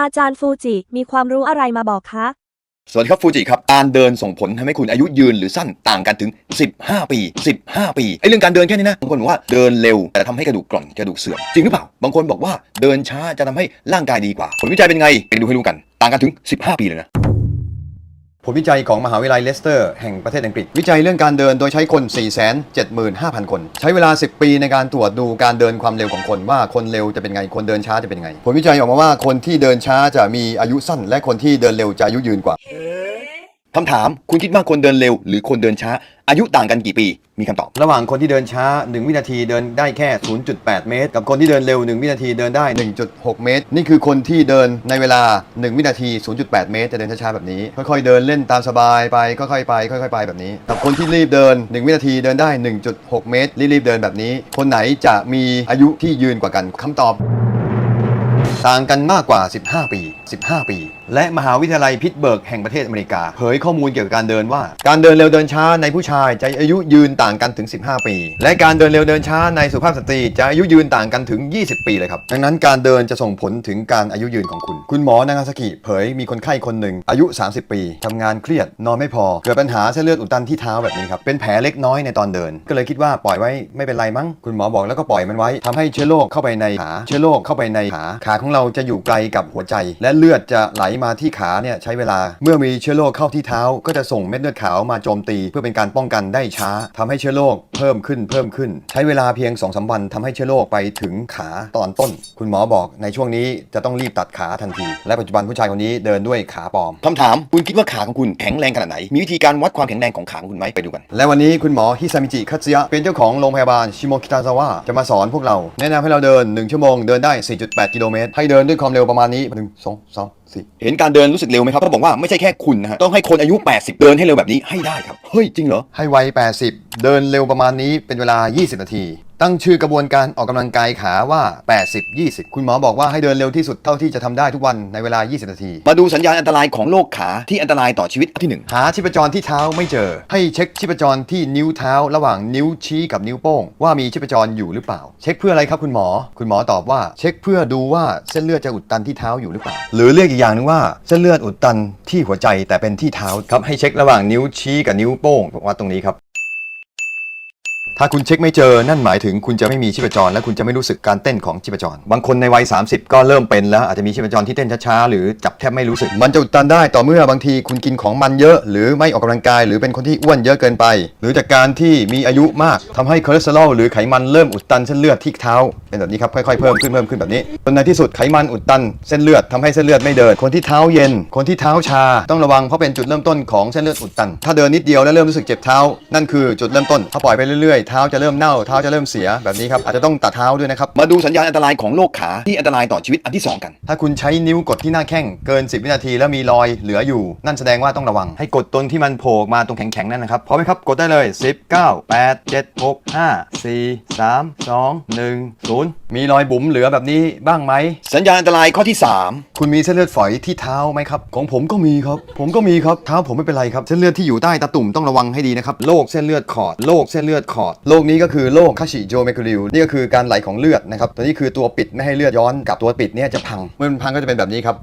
อาจารย์ฟูจิมีความรู้อะไรมาบอกคะ สวัสดีครับฟูจิครับ การเดินส่งผลทำให้คุณอายุยืนหรือสั้นต่างกันถึง 15 ปี 15 ปีไอ้เรื่องการเดินแค่นี้นะบางคนบอกว่าเดินเร็วแต่ทำให้กระดูกกร่อนกระดูกเสื่อมจริงหรือเปล่า บางคนบอกว่าเดินช้าจะทำให้ร่างกายดีกว่า ผลวิจัยเป็นไงไปดูให้รู้กัน ต่างกันถึง 15 ปีเลยนะ ผลวิจัยของมหาวิทยาลัยเลสเตอร์แห่งประเทศอังกฤษ วิจัยเรื่องการเดินโดยใช้คน 475,000 คน ใช้เวลา 10 ปีในการตรวจดูการเดินความเร็วของคนว่าคนเร็วจะเป็นไง คนเดินช้าจะเป็นไง ผลวิจัยออกมาว่าคนที่เดินช้าจะมีอายุสั้น และคนที่เดินเร็วจะอายุยืนกว่าคำถามคุณคิดว่าคนเดินเร็วหรือคนเดินช้า อายุต่างกันกี่ปีมีคำตอบ ระหว่างคนที่เดินช้า 1 วินาทีเดินได้แค่ 0.8 เมตร กับคนที่เดินเร็ว 1 วินาทีเดินได้ 1.6 เมตร นี่คือคนที่เดินในเวลา 1 วินาที 0.8 เมตรจะเดินช้าๆแบบนี้ ค่อยๆ เดินเล่นตามสบายไปค่อยๆไปค่อยๆไปแบบนี้ กับคนที่รีบเดิน 1 วินาทีเดินได้ 1.6 เมตร รีบๆเดินแบบนี้ คนไหนจะมีอายุที่ยืนกว่ากันคำตอบ ต่างกันมากกว่า 15 ปี 15 ปี และมหาวิทยาลัยพิตเบิร์กแห่งประเทศอเมริกา เผยข้อมูลเกี่ยวกับการเดินว่า การเดินเร็วเดินช้าในผู้ชายจะอายุยืนต่างกันถึง 15 ปี และการเดินเร็วเดินช้าในสุภาพสตรีจะอายุยืนต่างกันถึง 20 ปีเลยครับ ดังนั้นการเดินจะส่งผลถึงการอายุยืนของคุณ คุณหมอนางาซากิเผยมีคนไข้คนหนึ่งอายุ 30 ปีทำงานเครียดนอนไม่พอเกิดปัญหาเส้นเลือดอุดตันที่เท้าแบบนี้ครับเป็นแผลเล็กน้อยในตอนเดิน ก็เลยคิดว่าปล่อยไว้ไม่เป็นไรมั้งคุณหมอบอกแล้วก็ปล่อยมันไว้ทำให้เชื้อโรคเข้าไปในขาเชื้อโรคเข้าไปในขาขาของเราจะอยู่ไกลกับหัวใจ และเลือดจะไหลมาที่ขาเนี่ยใช้เวลา เมื่อมีเชื้อโรคเข้าที่เท้า ก็จะส่งเม็ดเลือดขาวมาโจมตี เพื่อเป็นการป้องกันได้ช้าทำให้เชื้อโรคเพิ่มขึ้นเพิ่มขึ้น ใช้เวลาเพียง2อสวันทำให้เชื้อโรคไปถึงขาตอนต้น คุณหมอบอกในช่วงนี้จะต้องรีบตัดขาทันที และปัจจุบันผู้ชายคนนี้เดินด้วยขาปลอมคำถาม คุณคิดว่าขาของคุณแข็งแรงขนาดไหน มีวิธีการวัดความแข็งแรงของขาของคุณไหมไปดูกัน และวันนี้คุณหมอฮิซามิจิคัตสึยะเป็นเจ้าของโรงพยาบาลชิโมคิตาซาวะจะมาสอนพวกเราแนะนำให้เราเดิน 1 ชั่วโมงเดินได้ 4.8 กิโลเมตรให้เดินด้วยความเร็วประมาณนี้1 2 3 4เห็นการเดินรู้สึกเร็วไหมครับเขาบอกว่าไม่ใช่แค่คุณนะฮะต้องให้คนอายุ 80 เดินให้เร็วแบบนี้ให้ได้ครับ เฮ้ย จริงเหรอ ให้ไว80 เดินเร็วประมาณนี้เป็นเวลา 20 นาที ตั้งชื่อกระบวนการออกกำลังกายขาว่า 80 20 คุณหมอบอกว่าให้เดินเร็วที่สุดเท่าที่จะทำได้ทุกวันในเวลา 20 นาที มาดูสัญญาณอันตรายของโรคขาที่อันตรายต่อชีวิตอันที่หนึ่งหาชีพจรที่เท้าไม่เจอ ให้เช็คชีพจรที่นิ้วเท้า ระหว่างนิ้วชี้กับนิ้วโป้ง ว่ามีชีพจรอยู่หรือเปล่า เช็คเพื่ออะไรครับคุณหมอ คุณหมอตอบว่า เช็คเพื่อดูว่าเส้นเลือดจะอุดตันที่เท้าอยู่หรือเปล่า หรือเรียกอีกอย่างหนึงว่าเส้นเลือดอุดตันที่หัวใจแต่เป็นที่เท้าครับให้เช็คระหว่างนิ้วชี้กับนิ้วโป้งวัดตรงนี้ครับ ถ้าคุณเช็คไม่เจอนั่นหมายถึงคุณจะไม่มีชีพจร และคุณจะไม่รู้สึกการเต้นของชีพจร บางคนในวัย 30 ก็เริ่มเป็นแล้วอาจจะมีชีพจรที่เต้นช้าๆหรือจับแทบไม่รู้สึก มันจะอุดตันได้ต่อเมื่อบางทีคุณกินของมันเยอะ หรือไม่ออกกำลังกาย หรือเป็นคนที่อ้วนเยอะเกินไป หรือจากการที่มีอายุมากทำให้คอเลสเตอรอลหรือไขมันเริ่มอุดตันเส้นเลือดที่เท้าเป็นแบบนี้ครับค่อยๆเพิ่มขึ้นเพิ่มขึ้นแบบนี้จนในที่สุดไขมันอุดตันเส้นเลือดทำให้เส้นเลือดไม่เดิน คนที่เท้าเย็น คนที่เท้าชา ต้องระวังเพราะเป็นจุดเริ่มต้นของเส้นเลือดอุดตัน ถ้าเดินนิดเดียวแล้วเริ่มรู้สึกเจ็บเท้า นั่นคือจุดเริ่มต้นถ้าปล่อยไปเรื่อยเท้าจะเริ่มเน่าเท้าจะเริ่มเสียแบบนี้ครับอาจจะต้องตัดเท้าด้วยนะครับ มาดูสัญญาณอันตรายของโรคขาที่อันตรายต่อชีวิตอันที่สองกัน ถ้าคุณใช้นิ้วกดที่หน้าแข้งเกิน 10 วินาทีแล้วมีรอยเหลืออยู่ นั่นแสดงว่าต้องระวัง ให้กดตรงที่มันโผล่ออกมาตรงแข็งๆนั่นนะครับพร้อมไหมครับกดได้เลย 10 9 8 7 6 5 4 3 2 1 0 มีรอยบุ๋มเหลือแบบนี้บ้างไหมสัญญาณอันตรายข้อที่สามคุณมีเส้นเลือดฝอยที่เท้าไหมครับของผมก็มีครับ ผมก็มีครับเท้าผมไม่เป็นไรครับเส้นเลือดที่อยู่ใต้ตาตุ่มต้องระวังให้ดีนะครับโรคเส้นเลือดขอดโรคเส้นเลือดขอดโรคนี้ก็คือโรคคาชิโจเมคุริวนี่ก็คือการไหลของเลือดนะครับตัวนี้คือตัวปิดไม่ให้เลือดย้อนกลับตัวปิดเนี่ยจะพังเมื่อมันพังก็จะเป็นแบบนี้ครับ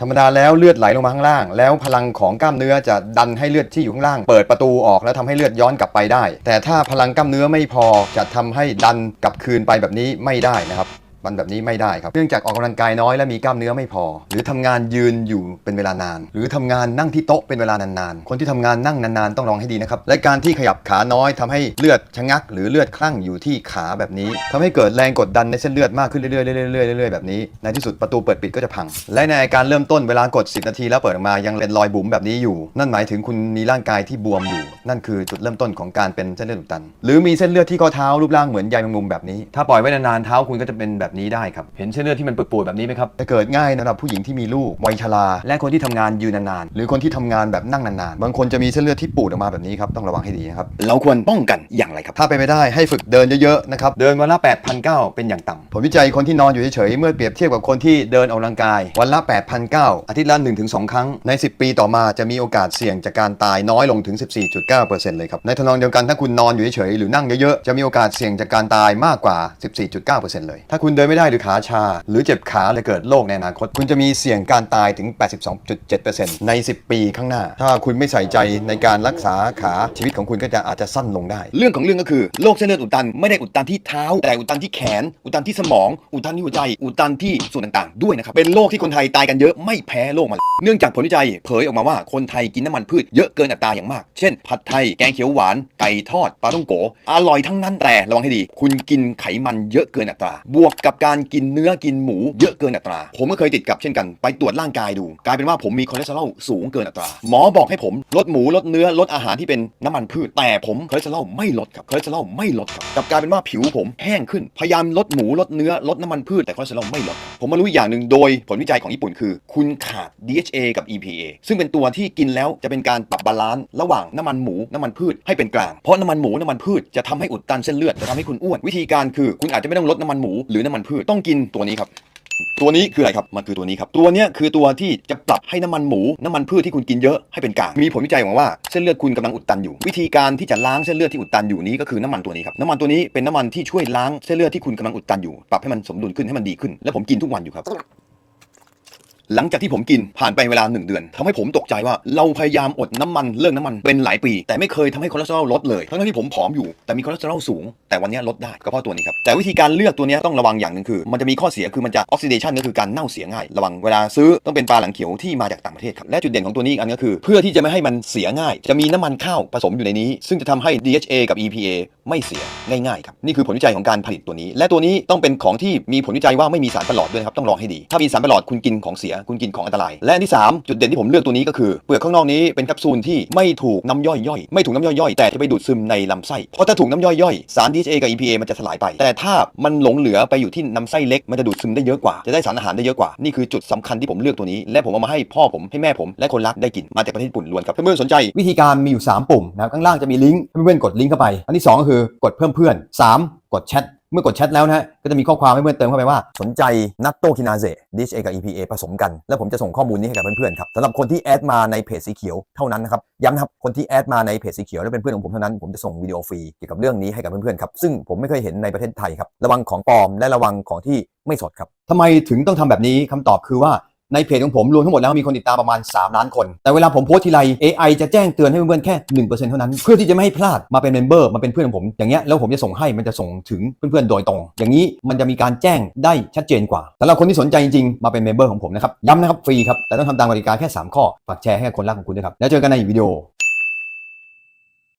ธรรมดาแล้วเลือดไหลลงมาข้างล่าง แล้วพลังของกล้ามเนื้อจะดันให้เลือดที่อยู่ข้างล่าง เปิดประตูออกแล้วทำให้เลือดย้อนกลับไปได้ แต่ถ้าพลังกล้ามเนื้อไม่พอจะทำให้ดันกลับคืนไปแบบนี้ไม่ได้นะครับ มันแบบนี้ไม่ได้ครับ เนื่องจากออกกำลังกายน้อยและมีกล้ามเนื้อไม่พอ หรือทำงานยืนอยู่เป็นเวลานาน หรือทำงานนั่งที่โต๊ะเป็นเวลานานๆ คนที่ทำงานนั่งนานๆ ต้องลองให้ดีนะครับ และการที่ขยับขาน้อยทำให้เลือดชะงัก หรือเลือดคลั่งอยู่ที่ขาแบบนี้ทำให้เกิดแรงกดดันในเส้นเลือดมากขึ้นเรื่อยๆเรื่อยๆเรื่อยๆแบบนี้ ในที่สุดประตูเปิดปิดก็จะพัง และในอาการเริ่มต้นเวลากด 10 นาทีแล้วเปิดออกมายังเป็นรอยบุ๋มแบบนี้อยู่ นั่นหมายถึงคุณมีร่างกายที่บวมอยู่ นั่นคือจุดเริ่มต้นของการเป็นเส้นเลือดอุดตัน หรือมีเส้นเลือดที่ข้อเท้ารูปร่างเหมือนใยแมงมุมแบบนี้ ถ้าปล่อยไว้นานๆเท้าคุณก็จะเป็นแบบนี้ได้ครับ เห็นเส้นเลือดที่มันปูดๆแบบนี้ไหมครับจะเกิดง่ายสำหรับผู้หญิงที่มีลูกวัยชรา และคนที่ทำงานยืนนานๆหรือคนที่ทำงานแบบนั่งนานๆบางคนจะมีเส้นเลือดที่ปูดออกมาแบบนี้ครับต้องระวังให้ดีนะครับเราควรป้องกันอย่างไรครับ ถ้าไปนไม่ได้ให้ฝึกเดินเยอะๆนะครับเดินวันละ8,900เป็นอย่างต่ำผลวิจัยคนที่นอนอยู่เฉยๆเมื่อเปรียบเทียบกับคนที่เดินออกกำลังกายวันละ8,900อาทิตย์ละ1-2 ครั้งใน 10 ปีต่อมาจะมีโอกาสเสี่ยงจากการตายน้อยลงถึง 14.9%เลยครับในทำนองเดียวกันถ้าคุณนอนอยู่เฉยๆหรือนั่งเยอะๆจะมีโอกาสเสี่ยงจากการตายมากกว่า 14.9%เลยถ้าคุณเดินดินไม่ได้หรือขาชา หรือเจ็บขาจะเกิดโรคในอนาคต คุณจะมีเสี่ยงการตายถึง 82.7%ใน 10 ปีข้างหน้า ถ้าคุณไม่ใส่ใจในการรักษาขาชีวิตของคุณก็จะอาจจะสั้นลงได้ เรื่องของเรื่องก็คือโรคเส้นเลือดอุดตันไม่ได้อุดตันที่เท้า แต่อุดตันที่แขน อุดตันที่สมอง อุดตันที่หัวใจ อุดตันที่ส่วนต่างๆ ด้วยนะครับเป็นโรคที่คนไทยตายกันเยอะไม่แพ้โรคมาเนื่องจากผลวิจัยเผยออกมาว่าคนไทยกินน้ำมันพืชเยอะเกินอัตราอย่างมาก เช่น ผัดไทย แกงเขียวหวาน ไก่ทอด ปลาท่องโก อร่อยทั้งนั้นแต่ระวังให้ดี คุณกินไขมันเยอะเกินอัตรา บวกกับการกินเนื้อกินหมูเยอะเกินอัตรา ผมก็เคยติดกับเช่นกัน ไปตรวจร่างกายดู กลายเป็นว่าผมมีคอเลสเตอรอลสูงเกินอัตรา หมอบอกให้ผมลดหมูลดเนื้อลดอาหารที่เป็นน้ำมันพืช แต่ผมคอเลสเตอรอลไม่ลดครับคอเลสเตอรอลไม่ลดครับกลับกลายเป็นว่าผิวผมแห้งขึ้นพยายามลดหมูลดเนื้อลดน้ำมันพืชแต่คอเลสเตอรอลไม่ลด ผมมารู้อีกอย่างหนึ่งโดยผลวิจัยของญี่ปุ่นคือ คุณขาด DHA กับ EPA ซึ่งเป็นตัวที่กินแล้วจะเป็นการปรับบาลานซ์ระหว่างน้ำมันหมูน้ำมันพืชให้เป็นกลางเพราะน้ำมันหมูน้ำมันพืชจะทำให้อุดตันเส้นเลือดจะทำให้คุณอ้วนวิธีการคือ คุณอาจจะไม่ต้องลดน้ำมันหมูหรือน้ำมันพืชต้องกินตัวนี้ครับ ตัวนี้คืออะไรครับ มันคือตัวนี้ครับ ตัวเนี้ยคือตัวที่จะปรับให้น้ำมันหมู น้ำมันพืชที่คุณกินเยอะให้เป็นกลางมีผลวิจัยบอกว่าเส้นเลือดคุณกำลังอุดตันอยู่ วิธีการที่จะล้างเส้นเลือดที่อุดตันอยู่นี้ก็คือน้ำมันตัวนี้ครับ น้ำมันตัวนี้เป็นน้ำมันที่ช่วยล้างเส้นเลือดที่คุณกำลังอุดตันอยู่ ปรับให้มันสมดุลขึ้นให้มันดีขึ้น และผมกินทุกวันอยู่ครับ หลังจากที่ผมกินผ่านไปเวลาหนึ่งเดือนทำให้ผมตกใจว่าเราพยายามอดน้ำมันเลิกน้ำมันเป็นหลายปี แต่ไม่เคยทำให้คอเลสเตอรอลลดเลยทั้งที่ผมผอมอยู่แต่มีคอเลสเตอรอลสูง แต่วันนี้ลดได้ก็เพราะตัวนี้ครับแต่วิธีการเลือกตัวนี้ต้องระวังอย่างหนึ่งคือ มันจะมีข้อเสียคือมันจะออกซิเดชันก็คือการเน่าเสียง่าย ระวังเวลาซื้อต้องเป็นปลาหลังเขียวที่มาจากต่างประเทศครับและจุดเด่นของตัวนี้อีกอันก็คือ เพื่อที่จะไม่ให้มันเสียง่าย จะมีน้ำมันข้าวผสมอยู่ในนี้ ซึ่งจะทำให้ DHA กับ EPA ไม่เสียง่ายๆครับนี่คือผลวิจัยของการผลิตตัวนี้ และตัวนี้ต้องเป็นของที่มีผลวิจัยว่าไม่มีสารประหลอดด้วยครับต้องลองให้ดี ถ้ามีสารประหลอดคุณกินของเสียคุณกินของอันตราย และที่ 3 จุดเด่นที่ผมเลือกตัวนี้ก็คือเปลือกข้างนอกนี้เป็นแคปซูลที่ไม่ถูกน้ำย่อยย่อยไม่ถูกน้ำย่อยย่อยแต่จะไปดูดซึมในลำไส้เพราะถ้าถูกน้ำย่อยย่อยสาร DHA กับ EPA มันจะสลายไป แต่ถ้ามันหลงเหลือไปอยู่ที่ลำไส้เล็กมันจะดูดซึมได้เยอะกว่าจะได้สารอาหารได้เยอะกว่านี่คือจุดสำคัญที่ผมเลือกตัวนี้ และผมเอามาให้พ่อผมให้แม่ผมและคนรักได้กินมาจากประเทศญี่ปุ่นล้วนครับเพื่อนๆสนใจ วิธีการมีอยู่ 3 ปุ่มนะครับข้างล่างจะมีลิงก์เพื่อนๆกดลิงก์เข้าไปอันที่2ก็คือกดเพิ่มเพื่อน 3 กดแชทเมื่อกดแชทแล้วนะฮะก็จะมีข้อความให้เพื่อนเติมเข้าไปว่า สนใจนัตโตคินาเซ DHA กับ EPA ผสมกัน แล้วผมจะส่งข้อมูลนี้ให้กับเพื่อนๆครับสำหรับคนที่แอดมาในเพจสีเขียวเท่านั้นนะครับย้ำนะครับคนที่แอดมาในเพจสีเขียวแล้วเป็นเพื่อนของผมเท่านั้นผมจะส่งวิดีโอฟรีเกี่ยวกับเรื่องนี้ให้กับเพื่อนๆครับซึ่งผมไม่เคยเห็นในประเทศไทยครับระวังของปลอมและระวังของที่ไม่สดครับทำไมถึงต้องทำแบบนี้คำตอบคือว่า ในเพจของผมรวมทั้งหมดแล้วมีคนติดตามประมาณ 3 ล้านคน แต่เวลาผมโพสทีไร AI จะแจ้งเตือนให้เพื่อนๆแค่1%เท่านั้น เพื่อที่จะไม่ให้พลาดมาเป็นเมมเบอร์มาเป็นเพื่อนของผมอย่างเงี้ยแล้วผมจะส่งให้มันจะส่งถึงเพื่อนๆโดยตรง อย่างนี้มันจะมีการแจ้งได้ชัดเจนกว่าสำหรับคนที่สนใจจริงๆมาเป็นเมมเบอร์ของผมนะครับย้ำนะครับฟรีครับแต่ต้องทำตามกติกาแค่ 3 ข้อฝากแชร์ให้คนรักของคุณด้วยครับแล้วเจอกันในวิดีโอ